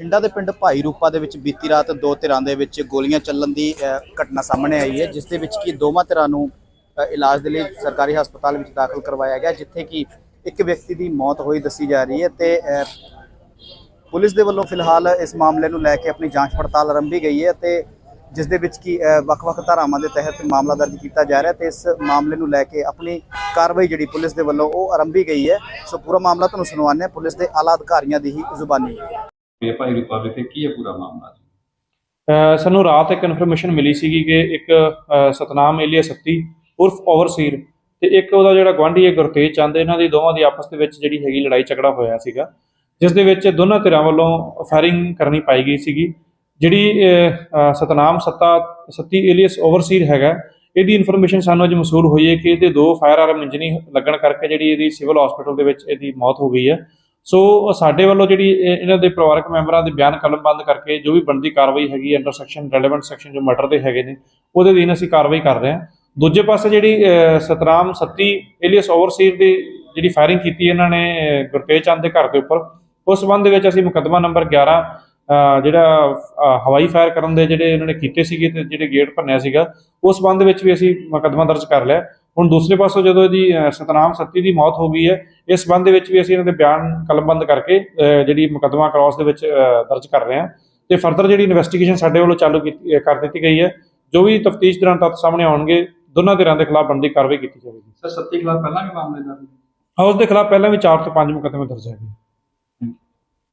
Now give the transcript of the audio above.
ਠਿੰਡਾ ਦੇ ਪਿੰਡ ਭਾਈ ਰੂਪਾ ਦੇ ਵਿੱਚ ਬੀਤੀ ਰਾਤ ਦੋ ਧਿਰਾਂ ਦੇ ਵਿੱਚ ਗੋਲੀਆਂ ਚੱਲਣ ਦੀ ਘਟਨਾ ਸਾਹਮਣੇ ਆਈ ਹੈ, ਜਿਸ ਦੇ ਵਿੱਚ ਕਿ ਦੋਵਾਂ ਧਿਰਾਂ ਨੂੰ ਇਲਾਜ ਦੇ ਲਈ ਸਰਕਾਰੀ ਹਸਪਤਾਲ ਵਿੱਚ ਦਾਖਲ ਕਰਵਾਇਆ ਗਿਆ, ਜਿੱਥੇ ਕਿ ਇੱਕ ਵਿਅਕਤੀ ਦੀ ਮੌਤ ਹੋਈ ਦੱਸੀ ਜਾ ਰਹੀ ਹੈ ਤੇ ਪੁਲਿਸ ਦੇ ਵੱਲੋਂ ਫਿਲਹਾਲ ਇਸ ਮਾਮਲੇ ਨੂੰ ਲੈ ਕੇ ਆਪਣੀ ਜਾਂਚ ਪੜਤਾਲ ਆਰੰਭੀ ਗਈ ਹੈ ਤੇ ਜਿਸ ਦੇ ਵਿੱਚ ਕਿ ਵੱਖ-ਵੱਖ ਧਾਰਾਵਾਂ ਦੇ ਤਹਿਤ ਮਾਮਲਾ ਦਰਜ ਕੀਤਾ ਜਾ ਰਿਹਾ ਤੇ ਇਸ ਮਾਮਲੇ ਨੂੰ ਲੈ ਕੇ ਆਪਣੀ ਕਾਰਵਾਈ ਜਿਹੜੀ ਪੁਲਿਸ ਦੇ ਵੱਲੋਂ ਉਹ ਆਰੰਭੀ ਗਈ ਹੈ। ਸੋ ਪੂਰਾ ਮਾਮਲਾ ਤੁਹਾਨੂੰ ਸੁਣਵਾਉਂਦੇ ਹਾਂ, ਪੁਲਿਸ ਦੇ ਆਲਾ ਅਧਿਕਾਰੀਆਂ ਦੀ ਹੀ ਜ਼ੁਬਾਨੀ। ਇਹ ਭਾਈ ਰੂਪਾ ਵਿਖੇ ਕੀ ਹੈ ਪੂਰਾ ਮਾਮਲਾ ਜੀ? ਸਾਨੂੰ ਰਾਤ ਇੱਕ ਇਨਫੋਰਮੇਸ਼ਨ ਮਿਲੀ ਸੀਗੀ ਕਿ ਇੱਕ ਅਹ ਸਤਨਾਮ ਏਲੀਆ ਸੱਤੀ ਉਰਫ ਓਵਰਸੀਰ ਤੇ ਇੱਕ ਉਹਦਾ ਜਿਹੜਾ ਗਵਾਂਢੀ ਹੈ ਗੁਰਤੇਜ ਚੰਦ ਇਹਨਾਂ ਦੀ ਦੋਵਾਂ ਦੀ ਆਪਸ ਦੇ ਵਿੱਚ ਜਿਹੜੀ ਹੈਗੀ ਲੜਾਈ ਝਗੜਾ ਹੋਇਆ ਸੀਗਾ ਜਿਸ ਦੇ ਵਿੱਚ ਦੋਨਾਂ ਧਿਰਾਂ ਵੱਲੋਂ ਫਾਇਰਿੰਗ ਕਰਨੀ ਪਾਈ ਗਈ ਸੀਗੀ ਜਿਹੜੀ ਅਹ, ਅਹ, ਸਤਨਾਮ ਸੱਤਾ ਸੱਤੀ ਏਲੀਅਸ ਓਵਰਸੀਰ ਹੈਗਾ ਇਹਦੀ ਇਨਫੋਰਮੇਸ਼ਨ ਸਾਨੂੰ ਅੱਜ ਮਸੂਲ ਹੋਈ ਹੈ ਕਿ ਇਹਦੇ ਦੋ ਫਾਇਰ ਆਰਮ ਇੰਜਨੀ ਲੱਗਣ ਕਰਕੇ ਜਿਹੜੀ ਇਹਦੀ ਸਿਵਲ ਹਸਪੀਟਲ ਦੇ ਵਿੱਚ ਇਹਦੀ ਮੌਤ ਹੋ ਗਈ ਹੈ। ਸੋ ਸਾਡੇ ਵੱਲੋਂ ਜਿਹੜੀ ਇਹਨਾਂ ਦੇ ਪਰਿਵਾਰਕ ਮੈਂਬਰਾਂ ਦੇ ਬਿਆਨ ਕਲਮਬੰਦ ਕਰਕੇ ਜੋ ਵੀ ਬਣਦੀ ਕਾਰਵਾਈ ਹੈਗੀ ਅੰਡਰ ਸੈਕਸ਼ਨ ਰੈਲੇਵੈਂਟ ਸੈਕਸ਼ਨ ਜੋ ਮਰਡਰ ਦੇ ਹੈਗੇ ਨੇ ਉਹਦੇ ਅਧੀਨ ਅਸੀਂ ਕਾਰਵਾਈ ਕਰ ਰਹੇ ਹਾਂ। ਦੂਜੇ ਪਾਸੇ ਜਿਹੜੀ ਸਤਰਾਮ ਸੱਤੀ ਏਲੀਅਸ ਓਵਰਸੀਰ ਦੀ ਜਿਹੜੀ ਫਾਇਰਿੰਗ ਕੀਤੀ ਇਹਨਾਂ ਨੇ ਅਹ, ਗੁਰਤੇਜ ਚੰਦ ਦੇ ਘਰ ਦੇ ਉੱਪਰ ਉਸ ਸੰਬੰਧ ਦੇ ਵਿੱਚ ਅਸੀਂ ਮੁਕੱਦਮਾ ਨੰਬਰ 11 ਜਿਹੜਾ ਹਵਾਈ ਫਾਇਰ ਕਰਨ ਦੇ ਜਿਹੜੇ ਇਹਨਾਂ ਨੇ ਕੀਤੇ ਸੀਗੇ ਤੇ ਜਿਹੜੇ ਗੇਟ ਭੰਨਿਆ ਸੀਗਾ ਉਸ ਸੰਬੰਧ ਵਿੱਚ ਵੀ ਅਸੀਂ ਮੁਕੱਦਮਾ ਦਰਜ ਕਰ ਲਿਆ। ਹੁਣ ਦੂਸਰੇ ਪਾਸੋਂ ਜਦੋਂ ਇਹਦੀ ਸਤਨਾਮ ਸੱਤੀ ਦੀ ਮੌਤ ਹੋ ਗਈ ਹੈ ਇਸ ਸੰਬੰਧ ਦੇ ਵਿੱਚ ਵੀ ਅਸੀਂ ਇਹਨਾਂ ਦੇ ਬਿਆਨ ਕਲਮਬੰਦ ਕਰਕੇ ਜਿਹੜੀ ਮੁਕੱਦਮਾ ਕ੍ਰਾਸ ਦੇ ਵਿੱਚ ਦਰਜ ਕਰ ਰਹੇ ਹਾਂ। ਤੇ ਫਰਦਰ ਜਿਹੜੀ ਇਨਵੈਸਟੀਗੇਸ਼ਨ ਸਾਡੇ ਵੱਲੋਂ ਚਾਲੂ ਕੀਤੀ ਕਰ ਦਿੱਤੀ ਗਈ ਹੈ। ਜੋ ਵੀ ਤਫਤੀਸ਼ ਦੌਰਾਨ ਤੱਥ ਸਾਹਮਣੇ ਆਉਣਗੇ ਦੋਨਾਂ ਧਿਰਾਂ ਦੇ ਖਿਲਾਫ ਬਣਦੀ ਕਾਰਵਾਈ ਕੀਤੀ ਜਾਵੇਗੀ। ਸਰ ਸੱਤੀ ਖਿਲਾਫ ਪਹਿਲਾਂ ਵੀ ਮਾਮਲੇ ਦਰਜ? ਹਾਂ ਉਸ ਦੇ ਖਿਲਾਫ ਪਹਿਲਾਂ ਵੀ 4 ਤੋਂ 5 ਮੁਕੱਦਮੇ ਦਰਜ ਹੈਗੇ।